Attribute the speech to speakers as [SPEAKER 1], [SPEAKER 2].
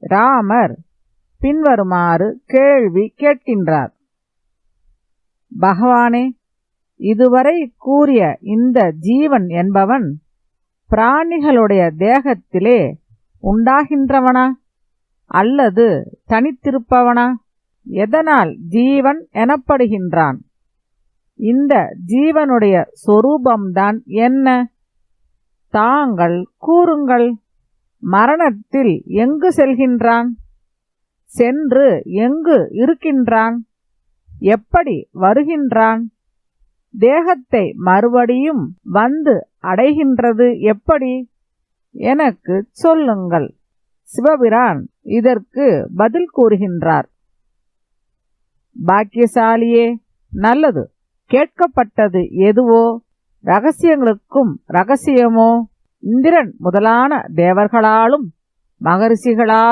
[SPEAKER 1] ராமர் பின்வருமாறு கேள்வி கேட்கின்றார். பகவானே இதுவரை கூறிய இந்த ஜீவன் என்பவன் பிராணிகளுடைய தேகத்திலே உண்டாகின்றவனா? அல்லது தனித்திருப்பவனா? எதனால் ஜீவன் எனப்படுகின்றான்? இந்த ஜீவனுடைய சொரூபம்தான் என்ன? தாங்கள் கூறுங்கள். மரணத்தில் எங்கு செல்கின்றான்? சென்று எங்கு இருக்கின்றான்? எப்படி வருகின்றான்? தேகத்தை மறுபடியும் வந்து அடைகின்றது எப்படி? எனக்கு சொல்லுங்கள். சிவபிரான் இதற்கு பதில் கூறுகின்றார். பாக்கியசாலியே நல்லது. கேட்கப்பட்டது எதுவோ? ரகசியங்களுக்கும் ரகசியமோ? இந்திரன் முதலான தேவர்களாலும் மகரிஷிகளால்